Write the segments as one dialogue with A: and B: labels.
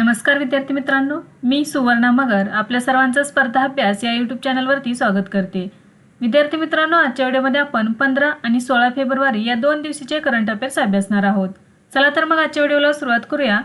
A: नमस्कार विद्यार्थी मित्रांनो मी सुवर्णा मगर आपल्या सर्वांचा स्पर्धा अभ्यास या यूट्यूब चॅनलवरती स्वागत करते. विद्यार्थी मित्रांनो आजच्या व्हिडिओमध्ये आपण पंधरा आणि सोळा फेब्रुवारी या दोन दिवशीचे करंट अफेअर्स अभ्यासणार आहोत. चला तर मग आजच्या व्हिडिओला सुरुवात करूया.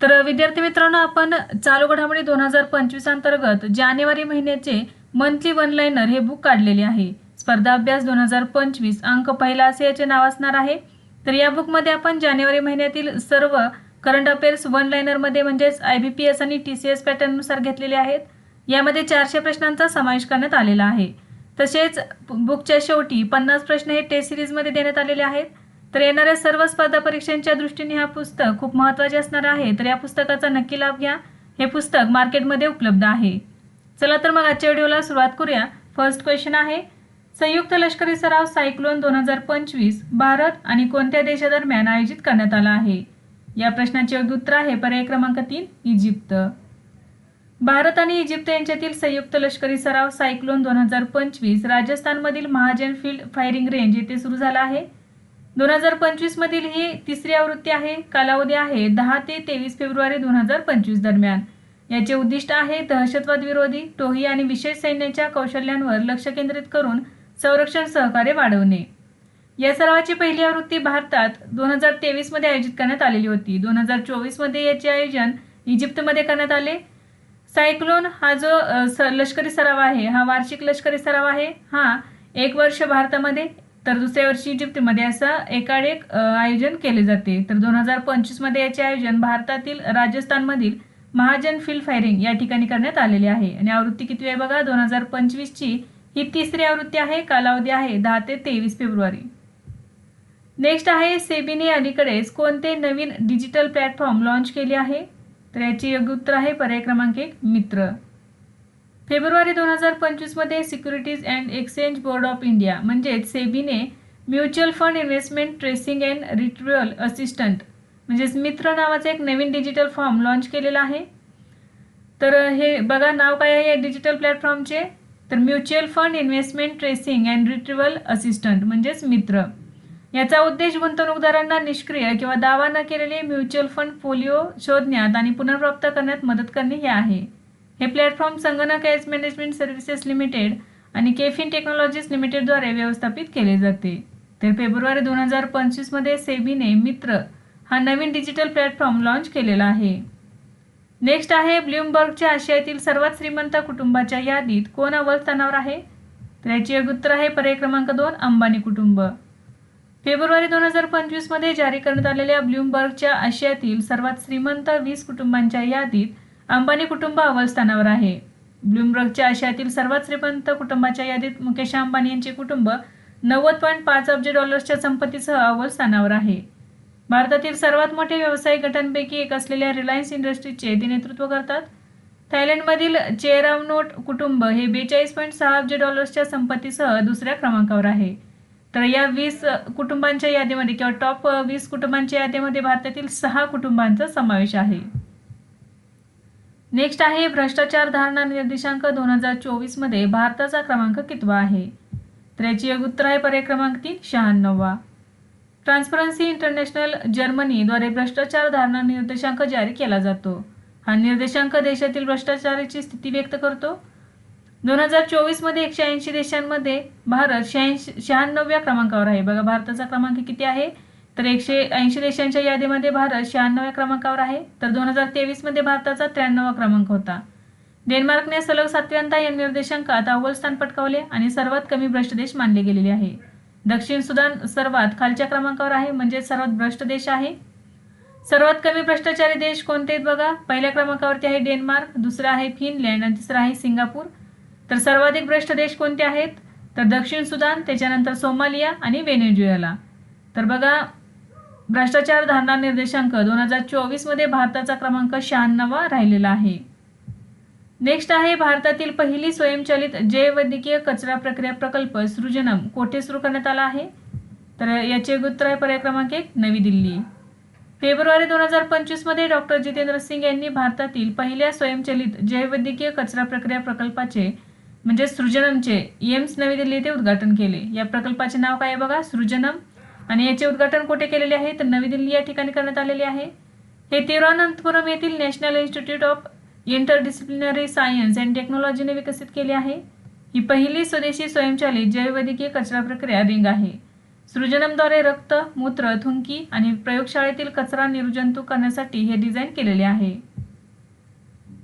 A: तर विद्यार्थी मित्रांनो आपण चालू घडामोडी दोन हजार पंचवीस अंतर्गत जानेवारी महिन्याचे मंथली वन लाईनर हे बुक काढलेले आहे. स्पर्धा अभ्यास दोन हजार पंचवीस अंक पहिला असे याचे नाव असणार आहे. तर या बुकमध्ये आपण जानेवारी महिन्यातील सर्व करंट अफेअर्स वन लाईनरमध्ये म्हणजेच आय बी पी एस आणि टी सी एस पॅटर्ननुसार घेतलेले आहेत. यामध्ये चारशे प्रश्नांचा समावेश करण्यात आलेला आहे. तसेच बुकच्या शेवटी पन्नास प्रश्न हे टेस्ट सिरीजमध्ये देण्यात आलेले आहेत. तर येणाऱ्या सर्व स्पर्धा परीक्षांच्या दृष्टीने हा पुस्तक खूप महत्त्वाचे असणार आहे. तर या पुस्तकाचा नक्की लाभ घ्या. हे पुस्तक मार्केटमध्ये उपलब्ध आहे. चला तर मग आजच्या व्हिडिओला सुरुवात करूया. फर्स्ट क्वेश्चन आहे संयुक्त लष्करी सराव सायक्लोन दोन हजार पंचवीस भारत आणि कोणत्या देशादरम्यान आयोजित करण्यात आला आहे? या प्रश्नाचे योग्य उत्तर आहे. पर्याय क्रमांक तीन इजिप्त. भारत आणि इजिप्त यांच्यातील संयुक्त लष्करी सराव सायक्लोन दोन हजार पंचवीस राजस्थानमधील महाजन फील्ड फायरिंग रेंज येथे सुरू झाला आहे. दोन हजार पंचवीस मधील ही तिसरी आवृत्ती आहे कालावधी आहे दहा ते तेवीस फेब्रुवारी दोन हजार पंचवीस दरम्यान. याचे उद्दिष्ट आहे दहशतवाद विरोधी टोही आणि विशेष सैन्याच्या कौशल्यांवर लक्ष केंद्रित करून संरक्षण सहकार्य वाढवणे. या सरावाची पहिली आवृत्ती भारतात दोन हजार तेवीसमध्ये आयोजित करण्यात आलेली होती. दोन हजार चोवीसमध्ये याचे आयोजन इजिप्तमध्ये करण्यात आले. सायक्लोन हा जो स लष्करी सराव आहे हा वार्षिक लष्करी सराव आहे. हा एक वर्ष भारतामध्ये तर दुसऱ्या वर्षी इजिप्तमध्ये असं एकाएक आयोजन केले जाते. तर दोन हजार पंचवीसमध्ये याचे आयोजन भारतातील राजस्थानमधील महाजन फील्ड फायरिंग या ठिकाणी करण्यात आलेले आहे. आणि आवृत्ती किती आहे बघा? दोन हजार पंचवीसची ही तिसरी आवृत्ती आहे. कालावधी आहे दहा ते तेवीस फेब्रुवारी. नेक्स्ट आहे सेबीने अलीकडेच कोणते नवीन डिजिटल प्लॅटफॉर्म लॉन्च केले आहे? तर याचे योग्य उत्तर आहे पर्याय क्रमांक एक मित्र. फेब्रुवारी दोन हजार पंचवीसमध्ये securities and exchange board of India म्हणजेच सेबीने mutual fund investment tracing and retrieval assistant म्हणजेच मित्र नावाचा एक नवीन डिजिटल फॉर्म लॉन्च केलेला आहे. तर हे बघा नाव काय आहे या डिजिटल प्लॅटफॉर्मचे तर mutual fund investment tracing and retrieval assistant म्हणजेच मित्र. याचा उद्देश गुंतवणूकदारांना निष्क्रिय किंवा दावा न केलेले म्युच्युअल फंड पोलिओ शोधण्यात आणि पुनर्प्राप्त करण्यात मदत करणे हे आहे. हे प्लॅटफॉर्म संगणक एज मॅनेजमेंट सर्व्हिसेस लिमिटेड आणि केफिन टेक्नॉलॉजीज लिमिटेडद्वारे व्यवस्थापित केले जाते. तर फेब्रुवारी दोन हजार पंचवीसमध्ये सेबीने मित्र हा नवीन डिजिटल प्लॅटफॉर्म लॉन्च केलेला आहे. नेक्स्ट आहे ब्ल्युमबर्गच्या आशियातील सर्वात श्रीमंत कुटुंबाच्या यादीत कोण अव्वल स्थानावर आहे? तर याचे उत्तर आहे पर्याय क्रमांक दोन अंबानी कुटुंब. फेब्रुवारी दोन हजार पंचवीसमध्ये जारी करण्यात आलेल्या ब्ल्युमबर्गच्या आशियातील सर्वात श्रीमंत वीस कुटुंबांच्या यादीत अंबानी कुटुंब अव्वल स्थानावर आहे. ब्लूमबर्गच्या आशियातील सर्वात श्रीमंत कुटुंबाच्या यादीत मुकेश अंबानी यांचे कुटुंब नव्वद पॉईंट पाच अब्ज डॉलर्सच्या संपत्तीसह अव्वल स्थानावर आहे. भारतातील सर्वात मोठे व्यावसायिक गटांपैकी एक असलेल्या रिलायन्स इंडस्ट्रीजचे ते नेतृत्व करतात. थायलंडमधील चेरावनोट कुटुंब हे बेचाळीस पॉईंट सहा अब्ज डॉलर्सच्या संपत्तीसह दुसऱ्या क्रमांकावर आहे. तर या वीस कुटुंबांच्या यादीमध्ये किंवा टॉप वीस कुटुंबांच्या यादीमध्ये भारतातील सहा कुटुंबांचा समावेश आहे. नेक्स्ट आहे भ्रष्टाचार धारणा निर्देशांक दोन हजार चोवीसमध्ये भारताचा क्रमांक कितवा आहे? तर याची उत्तर आहे पर्याय क्रमांक तीन शहाण्णववा. ट्रान्सपरन्सी इंटरनॅशनल जर्मनीद्वारे भ्रष्टाचार धारणा निर्देशांक जारी केला जातो. हा निर्देशांक देशातील भ्रष्टाचाराची स्थिती व्यक्त करतो. दोन हजार चोवीसमध्ये एकशे ऐंशी देशांमध्ये भारत शहाऐंशी शहाण्णव्या क्रमांकावर आहे. बघा भारताचा क्रमांक किती आहे? तर एकशे ऐंशी देशांच्या यादीमध्ये भारत शहाण्णव्या क्रमांकावर आहे. तर दोन हजार तेवीसमध्ये भारताचा त्र्याण्णवा क्रमांक होता. डेन्मार्कने सलग सातव्यांदा या निर्देशांकात अव्वल स्थान पटकावले आणि सर्वात कमी भ्रष्ट देश मानले गेलेले आहे. दक्षिण सुदान सर्वात खालच्या क्रमांकावर आहे म्हणजे सर्वात भ्रष्ट देश आहे. सर्वात कमी भ्रष्टाचारी देश कोणते बघा? पहिल्या क्रमांकावरती आहे डेन्मार्क दुसरा आहे फिनलँड आणि तिसरा आहे सिंगापूर. तर सर्वाधिक भ्रष्ट देश कोणते आहेत? तर दक्षिण सुदान त्याच्यानंतर सोमालिया आणि व्हेनेझुएला. तर बघा भ्रष्टाचार धारणा निर्देशांक दोन हजार चोवीसमध्ये भारताचा क्रमांक शहाण्णवा राहिलेला आहे. नेक्स्ट आहे भारतातील पहिली स्वयंचलित जैवैद्यकीय कचरा प्रक्रिया प्रकल्प सृजनम. कोठे सुरू करण्यात आला आहे? तर याचे उत्तर आहे पर्याय क्रमांक एक नवी दिल्ली. फेब्रुवारी दोन हजार पंचवीसमध्ये डॉक्टर जितेंद्र सिंग यांनी भारतातील पहिल्या स्वयंचलित जैवैद्यकीय कचरा प्रक्रिया प्रकल्पाचे म्हणजे सृजनमचे. एम्स नवी दिल्ली येथे उद्घाटन केले. या प्रकल्पाचे नाव काय आहे बघा? सृजनम. आणि याचे उद्घाटन कुठे केलेले आहे? तर नवी दिल्ली या ठिकाणी करण्यात आलेले आहे. हे तिरुअनंतपुरम येथील national institute of interdisciplinary science and टेक्नॉलॉजीने विकसित केली आहे. ही पहिली स्वदेशी स्वयंचलित जैववैद्यकीय कचरा प्रक्रिया रिंग आहे. सृजनमद्वारे रक्त मूत्र थुंकी आणि प्रयोगशाळेतील कचरा निर्जंतुक करण्यासाठी हे डिझाईन केलेले आहे.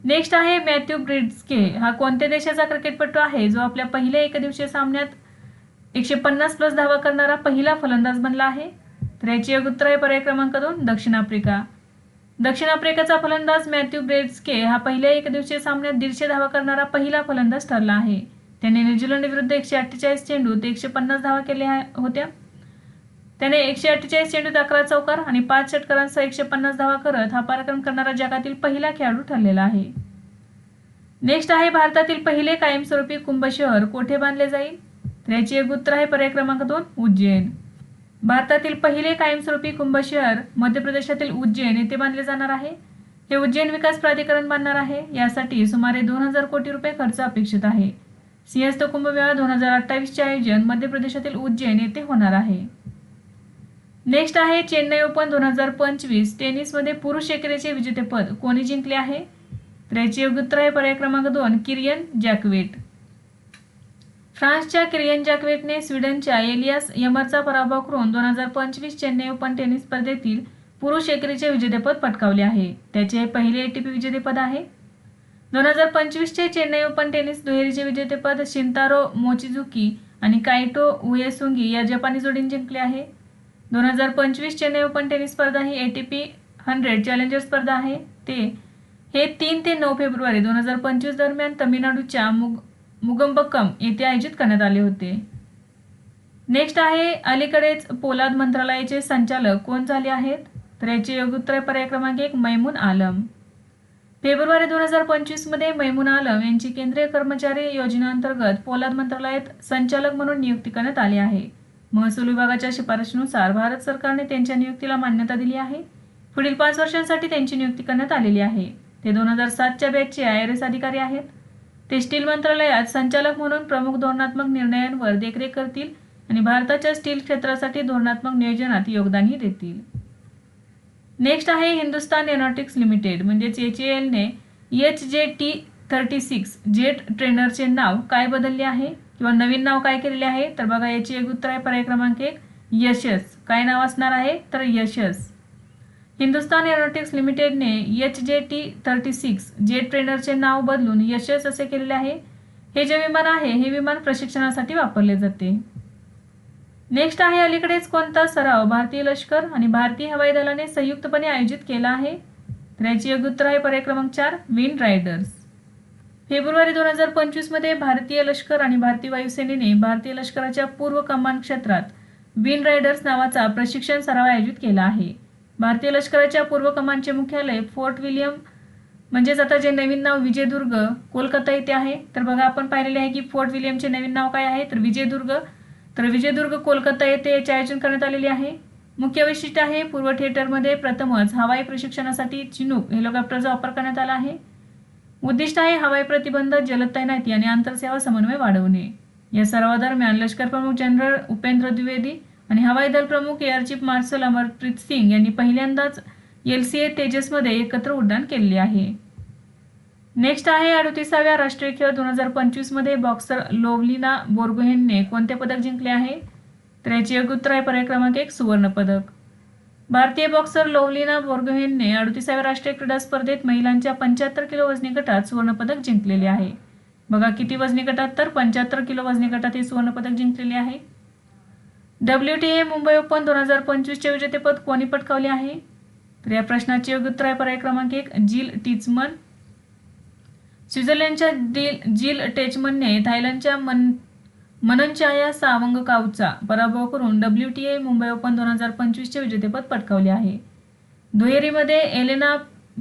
A: नेक्स्ट आहे मॅथ्यू ब्रिड्स्के हा कोणत्या देशाचा क्रिकेटपटू आहे? जो आपल्या पहिल्या एकदिवसीय सामन्यात एकशे पन्नास प्लस धावा करणारा पहिला फलंदाज बनला आहे. तर याची योग्य उत्तर आहे पर्याय क्रमांक दोन दक्षिण आफ्रिका. दक्षिण आफ्रिकेचा फलंदाज मॅथ्यू ब्रेड्सके हा पहिल्या एकदिवसीय सामन्यात दीडशे धावा करणारा पहिला फलंदाज ठरला आहे. त्याने न्यूझीलंड विरुद्ध एकशे अठ्ठेचाळीस चेंडूत एकशे पन्नास धावा केल्या होत्या. त्याने एकशे अठ्ठेचाळीस चेंडूत अकरा चौकार आणि पाच षटकारांसह एकशे पन्नास धावा करत हा पराक्रम करणारा जगातील पहिला खेळाडू ठरलेला आहे. नेक्स्ट आहे भारतातील पहिले कायमस्वरूपी कुंभ शहर कोठे बांधले जाईल? तर याची एक उत्तर आहे पर्याय क्रमांक दोन उज्जैन. भारतातील पहिले कायमस्वरूपी कुंभ शहर मध्य प्रदेशातील उज्जैन येथे बांधले जाणार आहे. हे उज्जैन विकास प्राधिकरण बांधणार आहे. यासाठी सुमारे दोन हजार कोटी रुपये खर्च अपेक्षित आहे. सिंहस्थ कुंभमेळा दोन हजार अठ्ठावीसचे आयोजन मध्य प्रदेशातील उज्जैन येथे होणार आहे. नेक्स्ट आहे चेन्नई ओपन दोन हजार पंचवीस. टेनिसमध्ये पुरुष एकेरीचे विजेतेपद कोणी जिंकले आहे? तर याचे योग्य उत्तर आहे पर्याय क्रमांक दोन किरियन जॅकवेट. फ्रान्सच्या किरियन जॅकवेटने स्वीडनच्या एलियास यमरचा पराभव करून दोन हजार पंचवीस चेन्नई ओपन टेनिस स्पर्धेतील पुरुष एकेरीचे विजेतेपद पटकावले आहे. त्याचे हे पहिले एटीपी विजेतेपद आहे. दोन हजार पंचवीसचे चेन्नई ओपन टेनिस दुहेरीचे विजेतेपद शिंतारो मोचिजुकी आणि कायटो उएसुंगी या जपानी जोडीने जिंकले आहे. दोन हजार पंचवीस चेन्नई ओपन टेनिस स्पर्धा ही A T P hundred challenger स्पर्धा आहे. ते हे तीन ते नऊ फेब्रुवारी दोन हजार पंचवीस दरम्यान तमिळनाडूच्या मुग मुगंबक्कम येथे आयोजित करण्यात आले होते. नेक्स्ट आहे अलीकडेच पोलाद मंत्रालयाचे संचालक कोण झाले आहेत? तर याचे योग्य पर्याय क्रमांक एक मैमून आलम. फेब्रुवारी दोन हजार पंचवीसमध्ये मैमून आलम यांची केंद्रीय कर्मचारी योजनेअंतर्गत पोलाद मंत्रालयात संचालक म्हणून नियुक्ती करण्यात आली आहे. महसूल विभागाच्या शिफारशीनुसार भारत सरकारने त्यांच्या नियुक्तीला मान्यता दिली आहे. पुढील पाच वर्षांसाठी त्यांची नियुक्ती करण्यात आलेली आहे. ते दोन हजार सातच्या बॅचचे आय आर एस अधिकारी आहेत. ते स्टील मंत्रालयात संचालक म्हणून प्रमुख धोरणात्मक निर्णयांवर देखरेख करतील आणि भारताच्या स्टील क्षेत्रासाठी धोरणात्मक नियोजनात योगदानही देतील. नेक्स्ट आहे हिंदुस्तान एरोनॉटिक्स लिमिटेड म्हणजेच H एलने H J T thirty six jet ट्रेनरचे नाव काय बदलले आहे? किंवा नवीन नाव काय केलेले आहे? तर बघा याची एक उत्तर आहे पर्याय क्रमांक एक यशस. काय नाव असणार आहे? तर Yashas. Hindustan aeronautics लिमिटेडने H J T thirty six jet ट्रेनरचे नाव बदलून यशस असे केलेले आहे. हे जे विमान आहे हे विमान प्रशिक्षणासाठी वापरले जाते. नेक्स्ट आहे अलीकडेच कोणता सराव? भारतीय लष्कर आणि भारतीय हवाई दलाने संयुक्तपणे आयोजित केला आहे. तर याची योग्य उत्तर आहे पर्याय क्रमांक चार विंड रायडर्स फेब्रुवारी दोन हजार पंचवीसमध्ये भारतीय लष्कर आणि भारतीय वायुसेनेने भारतीय लष्कराच्या पूर्व कमांड क्षेत्रात विन रायडर्स नावाचा प्रशिक्षण सराव आयोजित केला आहे. भारतीय लष्कराच्या पूर्व कमांडचे मुख्यालय फोर्ट विलियम म्हणजेच आता जे नवीन नाव विजयदुर्ग कोलकाता येथे आहे. तर बघा आपण पाहिलेले आहे की फोर्ट विलियमचे नवीन नाव काय आहे? तर विजयदुर्ग. तर विजयदुर्ग कोलकाता येथे याचे आयोजन करण्यात आलेले आहे. मुख्य वैशिष्ट्य आहे पूर्व थिएटरमध्ये प्रथमच हवाई प्रशिक्षणासाठी चिनूक हेलिकॉप्टरचा वापर करण्यात आला आहे. उद्दिष्ट आहे हवाई प्रतिबंध जलद तैनाती आणि आंतरसेवा समन्वय वाढवणे या सर्वादरम्यान लष्कर प्रमुख जनरल उपेंद्र द्विवेदी आणि हवाई दल प्रमुख air chief marshal Amarpreet Singh यांनी पहिल्यांदाच एल सी ए तेजसमध्ये एकत्र उड्डाण केले आहे. नेक्स्ट आहे अडतीसाव्या राष्ट्रीय खेळ दोन हजार पंचवीसमध्ये बॉक्सर लोवलिना बोर्गोहेनने कोणते पदक जिंकले आहे? तर याचे योग्य उत्तर आहे पर्याय क्रमांक एक सुवर्ण पदक भारतीय बॉक्सर लोवलिना बोर्गोहेनने अडतीसाव्या राष्ट्रीय क्रीडा स्पर्धेत महिलांच्या पंच्याहत्तर किलो वजनी गटात सुवर्णपदक जिंकलेले आहे. बघा किती वजनी गटात तर पंच्याहत्तर किलो वजनी गटात हे सुवर्णपदक जिंकलेले आहे. W T A Mumbai open दोन हजार पंचवीसचे विजेतेपद कोणी पटकावले आहे? तर या प्रश्नाचे योग्य उत्तर आहे पर्याय क्रमांक एक जिल टिचमन. स्वित्झर्लंडच्या दिल जिल टेचमनने थायलंडच्या मन मननचाया सावंगकावचा पराभव करून W T A Mumbai open दोन हजार पंचवीसचे विजेतेपद पटकावले आहे. दुहेरीमध्ये एलेना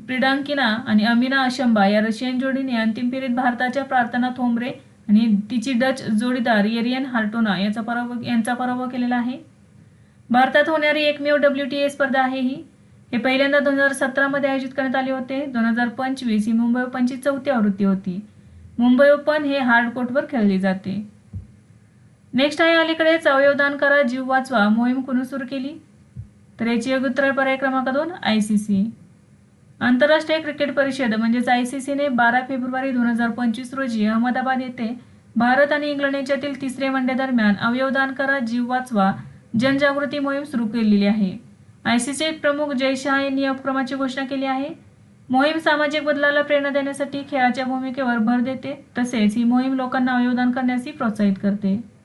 A: प्रिडांकिना आणि अमिना अशंबा या रशियन जोडीने अंतिम फेरीत भारताच्या प्रार्थना थोंबरे आणि तिची डच जोडीदार एरियन हार्टोना याचा पराभव यांचा पराभव केलेला आहे. भारतात होणारी एकमेव डब्ल्यू टी ए स्पर्धा आहे ही. हे पहिल्यांदा दोन हजार सतरामध्ये आयोजित करण्यात आले होते. दोन हजार पंचवीस ही मुंबई ओपनची चौथी आवृत्ती होती. मुंबई ओपन हे हार्ड कोर्टवर खेळले जाते. नेक्स्ट आहे अलीकडेच अवयवदान करा जीव वाचवा. मोहीम कुणी सुरू केली? तर याची योग्य उत्तर पर्याय क्रमांक दोन आय सी सी. आंतरराष्ट्रीय क्रिकेट परिषद म्हणजेच आय सी सीने बारा फेब्रुवारी दोन हजार पंचवीस रोजी अहमदाबाद येथे भारत आणि इंग्लंड यांच्यातील तिसरे वनडे दरम्यान अवयवदान करा जीव वाचवा जनजागृती मोहीम सुरू केलेली आहे. आय सी सी प्रमुख जय शहा यांनी या उपक्रमाची घोषणा केली आहे. मोहीम सामाजिक बदलाला प्रेरणा देण्यासाठी खेळाच्या भूमिकेवर भर देते तसेच ही मोहीम लोकांना अवयवदान करण्यासही प्रोत्साहित करते.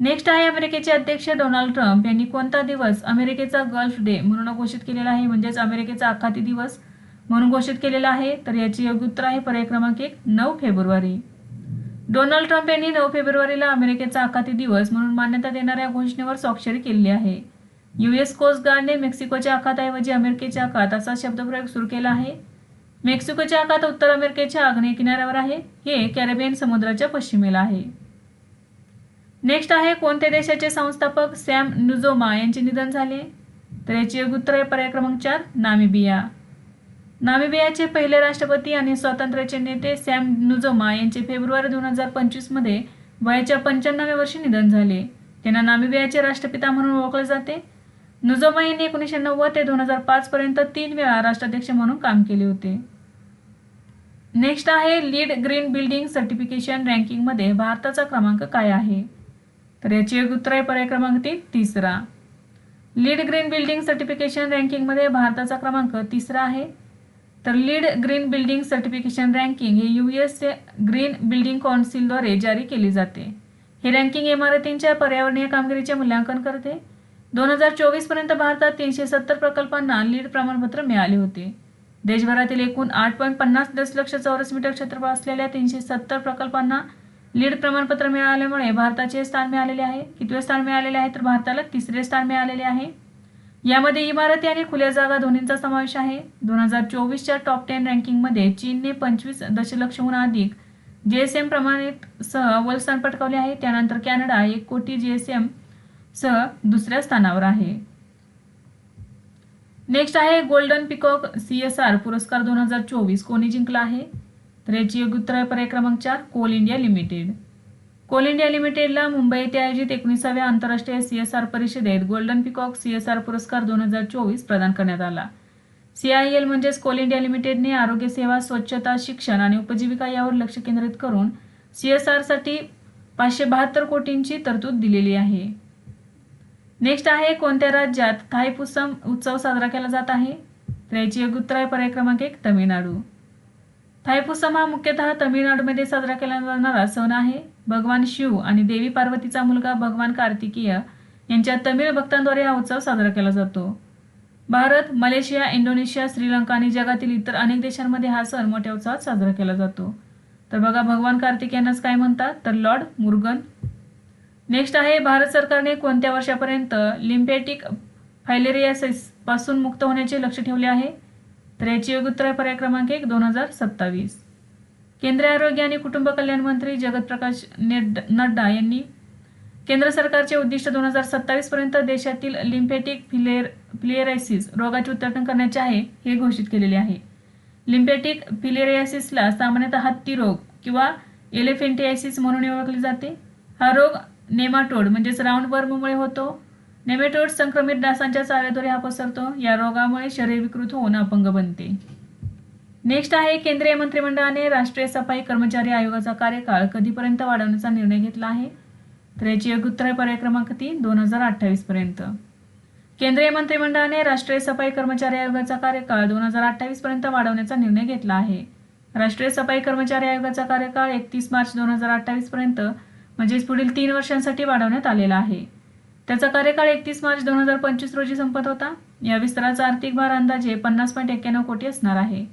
A: नेक्स्ट आहे अमेरिकेचे अध्यक्ष डोनाल्ड ट्रम्प यांनी कोणता दिवस अमेरिकेचा गल्फ डे म्हणून घोषित केलेला आहे? म्हणजेच अमेरिकेचा आखाती दिवस म्हणून घोषित केलेला आहे. तर याची योग्य उत्तर आहे पर्याय क्रमांक एक नऊ फेब्रुवारी. डोनाल्ड ट्रम्प यांनी नऊ फेब्रुवारीला अमेरिकेचा आखाती दिवस म्हणून मान्यता देणाऱ्या घोषणेवर स्वाक्षरी केली आहे. युएस कोस्ट गार्डने मेक्सिकोच्या आखाताऐवजी अमेरिकेच्या आखात असा शब्दप्रयोग सुरू केला आहे. मेक्सिकोच्या आखात उत्तर अमेरिकेच्या आग्नेय किनाऱ्यावर आहे. हे कॅरेबियन समुद्राच्या पश्चिमेला आहे. नेक्स्ट आहे कोणत्या देशाचे संस्थापक सॅम नुजोमा यांचे निधन झाले? तर याची योग्य उत्तर आहे पर्याय क्रमांक चार नामिबिया. नामिबियाचे पहिले राष्ट्रपती आणि स्वातंत्र्याचे नेते सॅम नुजोमा यांचे फेब्रुवारी दोन हजार पंचवीसमध्ये वयाच्या पंच्याण्णव्या वर्षी निधन झाले. त्यांना नामिबियाचे राष्ट्रपिता म्हणून ओळखले जाते. नुजोमा यांनी एकोणीसशे नव्वद ते दोन हजार पाचपर्यंत तीन वेळा राष्ट्राध्यक्ष म्हणून काम केले होते. नेक्स्ट आहे लीड ग्रीन बिल्डिंग सर्टिफिकेशन रँकिंगमध्ये भारताचा क्रमांक काय आहे? तर याची एक उत्तर आहे पर्याय क्रमांक तीन तिसरा. लीड ग्रीन बिल्डिंग सर्टिफिकेशन रँकिंगमध्ये भारताचा क्रमांक तिसरा आहे. तर LEED green building certification ranking हे यू एस ग्रीन बिल्डिंग कौन्सिलद्वारे जारी केली जाते. हे रँकिंग इमारतींच्या पर्यावरणीय कामगिरीचे मूल्यांकन करते. दोन हजार चोवीसपर्यंत भारतात तीनशे सत्तर प्रकल्पांना लीड प्रमाणपत्र मिळाले होते. देशभरातील एकूण आठ पॉईंट पन्नास दशलक्ष चौरस मीटर क्षेत्रफळ असलेल्या तीनशे सत्तर प्रकल्पांना लीड प्रमाणपत्र मिळाल्यामुळे भारताचे स्थान मिळालेले आहे. कितवे स्थान मिळालेले आहे? तर भारताला तिसरे स्थान मिळालेले आहे. यामध्ये इमारती आणि खुल्या जागा दोन्हींचा समावेश आहे. दोन हजार चोवीसच्या टॉप टेन रँकिंगमध्ये चीनने पंचवीस दशलक्षहून अधिक जी एस एम प्रमाणित सह अव्वल स्थान पटकावले आहे. त्यानंतर कॅनडा एक कोटी जी एस एम सह दुसऱ्या स्थानावर आहे. नेक्स्ट आहे golden peacock C S R पुरस्कार दोन हजार चोवीस. कोणी जिंकला आहे? तर याची योग्य उत्तर आहे पर्याय क्रमांक चार coal India limited. Coal India लिमिटेडला मुंबई येथे आयोजित एकोणीसाव्या आंतरराष्ट्रीय सी एस आर परिषदेत golden peacock C S R पुरस्कार दोन हजार चोवीस प्रदान करण्यात आला. सी आय एल म्हणजेच कोल इंडिया लिमिटेडने आरोग्य सेवा स्वच्छता शिक्षण आणि उपजीविका यावर लक्ष केंद्रित करून सी एस आरसाठी पाचशे बहात्तर कोटींची तरतूद दिलेली आहे. नेक्स्ट आहे कोणत्या राज्यात थायपुसम उत्सव साजरा केला जात आहे? तर याची योग्य उत्तर आहे पर्याय क्रमांक एक तमिळनाडू. थायपुसम हा मुख्यतः तमिळनाडूमध्ये साजरा केला जाणारा सण आहे. भगवान शिव आणि देवी पार्वतीचा मुलगा भगवान कार्तिकीय यांच्या तमिळ भक्तांद्वारे हा उत्सव साजरा केला जातो. भारत मलेशिया इंडोनेशिया श्रीलंका आणि जगातील इतर अनेक देशांमध्ये हा सण मोठ्या उत्साहात साजरा केला जातो. तर बघा भगवान कार्तिक यांनाच काय म्हणतात? तर लॉर्ड मुर्गन. नेक्स्ट आहे भारत सरकारने कोणत्या वर्षापर्यंत लिम्फेटिक फायलेरियासिसपासून मुक्त होण्याचे लक्ष ठेवले आहे? तर याची योग्य पर्याय क्रमांक एक दोन हजार सत्तावीस. केंद्रीय आरोग्य आणि कुटुंब कल्याण मंत्री जगत प्रकाश नेड नड्डा यांनी केंद्र सरकारचे उद्दिष्ट दोन हजार सत्तावीस पर्यंत देशातील लिम्फेटिक फिलेर फिलेरायसिस रोगाचे उच्चाटन करण्याचे आहे हे घोषित केलेले आहे. लिम्फेटिक फिलेरियासिसला सामान्यतः हत्ती रोग किंवा एलिफेंटियासिस म्हणून ओळखले जाते. हा रोग नेमाटोड म्हणजेच राऊंड वर्ममुळे होतो. नेमेटोड संक्रमित डासांच्या चाव्याद्वारे हा पसरतो या रोगामुळे शरीर विकृत होऊन अपंग बनते. नेक्स्ट आहे केंद्रीय मंत्रिमंडळाने राष्ट्रीय सफाई कर्मचारी आयोगाचा कार्यकाळ कधीपर्यंत वाढवण्याचा निर्णय घेतला आहे? तर याची योग्य उत्तर पर्याय क्रमांक तीन दोन हजार अठ्ठावीस पर्यंत. केंद्रीय मंत्रिमंडळाने राष्ट्रीय सफाई कर्मचारी आयोगाचा कार्यकाळ दोन हजार अठ्ठावीस पर्यंत वाढवण्याचा निर्णय घेतला आहे. राष्ट्रीय सफाई कर्मचारी आयोगाचा कार्यकाळ एकतीस मार्च दोन हजार अठ्ठावीस पर्यंत म्हणजेच पुढील तीन वर्षांसाठी वाढवण्यात आलेला आहे. त्याचा कार्यकाळ एकतीस मार्च दोन हजार पंचवीस रोजी संपत होता. या विस्ताराचा आर्थिक भार अंदाजे पन्नास पॉईंट एक्क्याण्णव कोटी असणार आहे.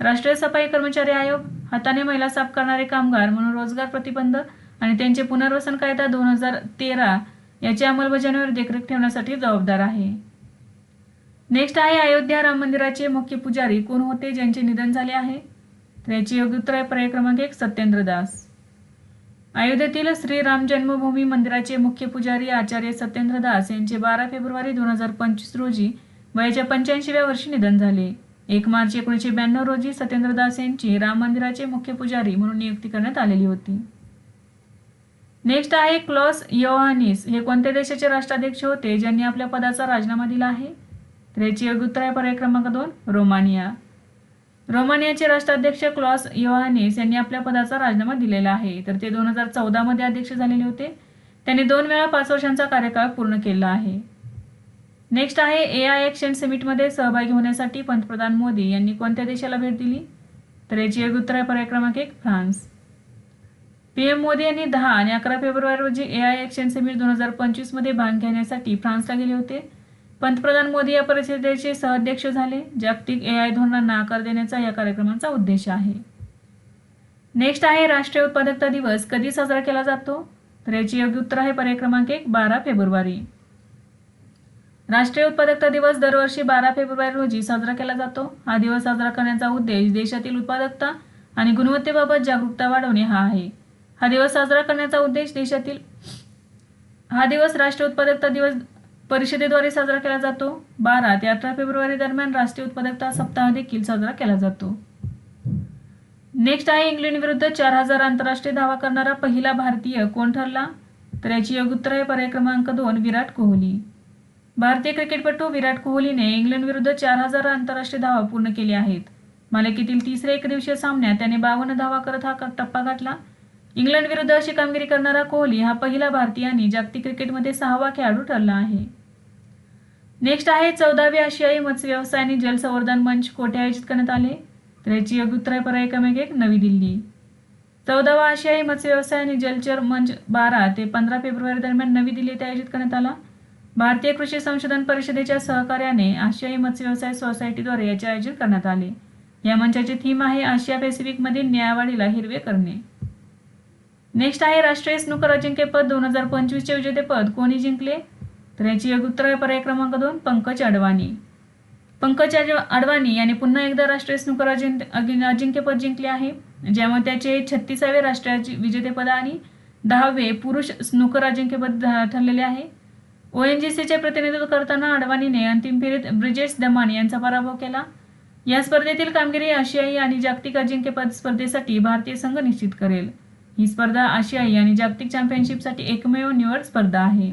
A: राष्ट्रीय सफाई कर्मचारी आयोग हाताने महिला साफ करणारे कामगार म्हणून रोजगार प्रतिबंध आणि त्यांचे पुनर्वसन कायदा दोन हजार तेरा याच्या अंमलबजावणीवर देखरेख ठेवण्यासाठी जबाबदार आहे. नेक्स्ट आहे अयोध्या राम मंदिराचे मुख्य पुजारी कोण होते ज्यांचे निधन झाले आहे? तर योग्य उत्तर आहे पर्याय क्रमांक एक सत्येंद्र दास. अयोध्येतील श्रीराम जन्मभूमी मंदिराचे मुख्य पुजारी आचार्य सत्येंद्र दास यांचे बारा फेब्रुवारी दोन हजार पंचवीस रोजी वयाच्या पंच्याऐंशीव्या वर्षी निधन झाले. एक मार्च एकोणीसशे ब्याण्णव रोजी सत्येंद्र दास यांची राम मंदिराचे मुख्य पुजारी म्हणून नियुक्ती करण्यात आलेली होती. नेक्स्ट आहे क्लॉस योहानिस. हे कोणत्या देशाचे राष्ट्राध्यक्ष होते? ज्यांनी आपल्या पदाचा राजीनामा दिला आहे? तर याची योग्य उत्तर आहे पर्याय क्रमांक दोन रोमानिया. रोमानियाचे राष्ट्राध्यक्ष क्लॉस योहानेस यांनी आपल्या पदाचा राजीनामा दिलेला आहे. तर ते दोन हजार चौदामध्ये अध्यक्ष झालेले होते. त्यांनी दोन वेळा पाच वर्षांचा कार्यकाळ पूर्ण केला आहे. नेक्स्ट आहे ए आय एक्शन समिटमध्ये सहभागी होण्यासाठी पंतप्रधान मोदी यांनी कोणत्या देशाला भेट दिली? तर याची एक उत्तर आहे पर्याय क्रमांक एक फ्रान्स. पी एम मोदी यांनी दहा आणि अकरा फेब्रुवारी रोजी ए आय एक्शन समिट दोन हजार पंचवीसमध्ये भाग घेण्यासाठी फ्रान्सला गेले होते. पंतप्रधान मोदी या परिषदेचे सहअध्यक्ष झाले. जागतिक ए आय धोरणांना आकार देण्याचा या कार्यक्रमाचा उद्देश आहे. नेक्स्ट आहे राष्ट्रीय उत्पादकता दिवस. कधी साजरा केला जातो? तर याची योग्य उत्तर आहे पर्याय क्रमांक एक बारा फेब्रुवारी. राष्ट्रीय उत्पादकता दिवस दरवर्षी बारा फेब्रुवारी रोजी साजरा केला जातो. हा दिवस साजरा करण्याचा उद्देश देशातील उत्पादकता आणि गुणवत्तेबाबत जागरूकता वाढवणे हा आहे. हा दिवस साजरा करण्याचा उद्देश देशातील हा दिवस राष्ट्रीय उत्पादकता दिवस परिषदेद्वारे साजरा केला जातो. बारा ते अठरा फेब्रुवारी दरम्यान राष्ट्रीय उत्पादकता सप्ताह देखील साजरा केला जातो. नेक्स्ट आहे इंग्लंड विरुद्ध चार हजार आंतरराष्ट्रीय धावा करणारा पहिला भारतीय कोण ठरला? तर याची योग्य उत्तर आहे पर्याय क्रमांक दोन विराट कोहली. भारतीय क्रिकेटपटू विराट कोहलीने इंग्लंड विरुद्ध चार हजार आंतरराष्ट्रीय धावा पूर्ण केल्या आहेत. मालिकेतील तिसऱ्या एकदिवसीय सामन्यात त्याने बावन्न धावा करत हा टप्पा गाठला. इंग्लंड विरुद्ध अशी कामगिरी करणारा कोहली हा पहिला भारतीय आणि जागतिक क्रिकेटमध्ये सहावा खेळाडू ठरला आहे. नेक्स्ट आहे चौदावे आशियाई मत्स्य व्यवसाय आणि जलसंवर्धन मंच. कोठे आयोजित करण्यात आले? तर याची योग्य उत्तर आहे पर्याय क्रमांक एक नवी दिल्ली. चौदावा आशियाई मत्स्य व्यवसाय आणि जलचर मंच बारा ते पंधरा फेब्रुवारी दरम्यान नवी दिल्ली येथे आयोजित करण्यात आला. भारतीय कृषी संशोधन परिषदेच्या सहकार्याने आशियाई मत्स्य व्यवसाय सोसायटीद्वारे याचे आयोजन करण्यात आले. या मंचाची थीम आहे आशिया पॅसिफिकमधील न्यायवाढीला हिरवे करणे. नेक्स्ट आहे राष्ट्रीय स्नूकर अजिंक्यपद दोन हजार पंचवीसचे विजेतेपद. कोणी जिंकले? तर याची योग्य उत्तर आहे पर्याय क्रमांक दोन पंकज अडवाणी. पंकज अडवाणी यांनी पुन्हा एकदा राष्ट्रीय स्नूकर अजिंक्य अजिंक्यपद जिंकले आहे ज्यामुळे त्याचे छत्तीसावे राष्ट्रीय विजेतेपद आणि दहावे पुरुष स्नूकर अजिंक्यपद ठरलेले आहे. ओ एन जी सीचे प्रतिनिधित्व करताना अडवाणीने अंतिम फेरीत ब्रिजेश दमान यांचा पराभव केला. या स्पर्धेतील कामगिरी आशियाई आणि जागतिक अजिंक्यपद स्पर्धेसाठी भारतीय संघ निश्चित करेल. ही स्पर्धा आशियाई आणि जागतिक चॅम्पियनशिपसाठी एकमेव निवड स्पर्धा आहे.